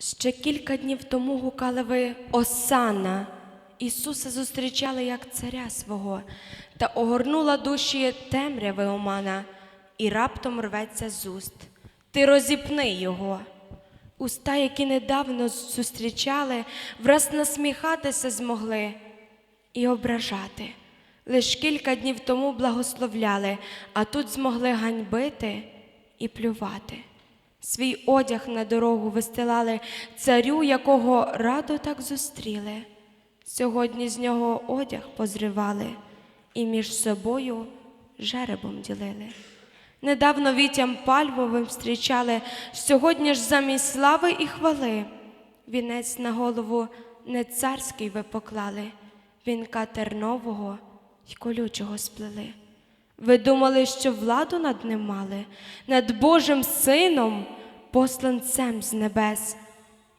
Ще кілька днів тому гукали ви Осанна. Ісуса зустрічали як царя свого, та огорнула душі темряви омана, і раптом рветься з уст. Ти розіпни його. Уста, які недавно зустрічали, враз насміхатися змогли і ображати. Лиш кілька днів тому благословляли, а тут змогли ганьбити і плювати. Свій одяг на дорогу вистилали царю, якого радо так зустріли. Сьогодні з нього одяг позривали і між собою жеребом ділили. Недавно вітям пальвовим зустрічали, сьогодні ж замість слави і хвали. Вінець на голову не царський ви поклали, вінка тернового й колючого сплели. Ви думали, що владу над ним мали, над Божим Сином, посланцем з небес,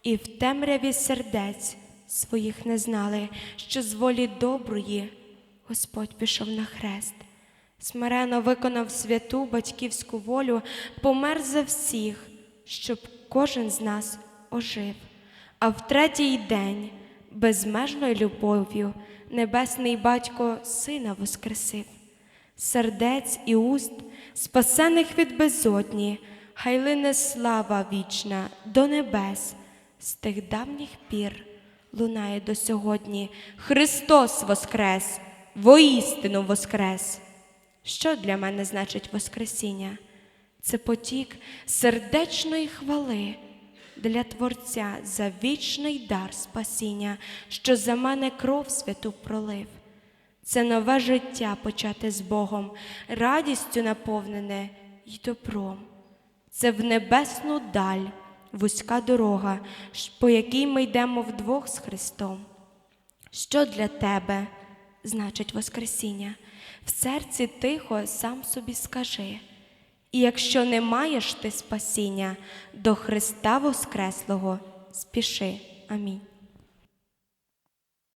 і в темряві сердець своїх не знали, що з волі доброї Господь пішов на хрест. Смирено виконав святу батьківську волю, помер за всіх, щоб кожен з нас ожив. А в третій день безмежною любов'ю небесний батько сина воскресив. Сердець і уст, спасених від безодні, хай лине слава вічна до небес, з тих давніх пір лунає до сьогодні Христос воскрес, воістину воскрес. Що для мене значить Воскресіння? Це потік сердечної хвали для Творця за вічний дар спасіння, що за мене кров святу пролив. Це нове життя почати з Богом, радістю наповнене й добром. Це в небесну даль, вузька дорога, по якій ми йдемо вдвох з Христом. Що для тебе значить Воскресіння? В серці тихо сам собі скажи. І якщо не маєш ти спасіння, до Христа Воскреслого спіши. Амінь.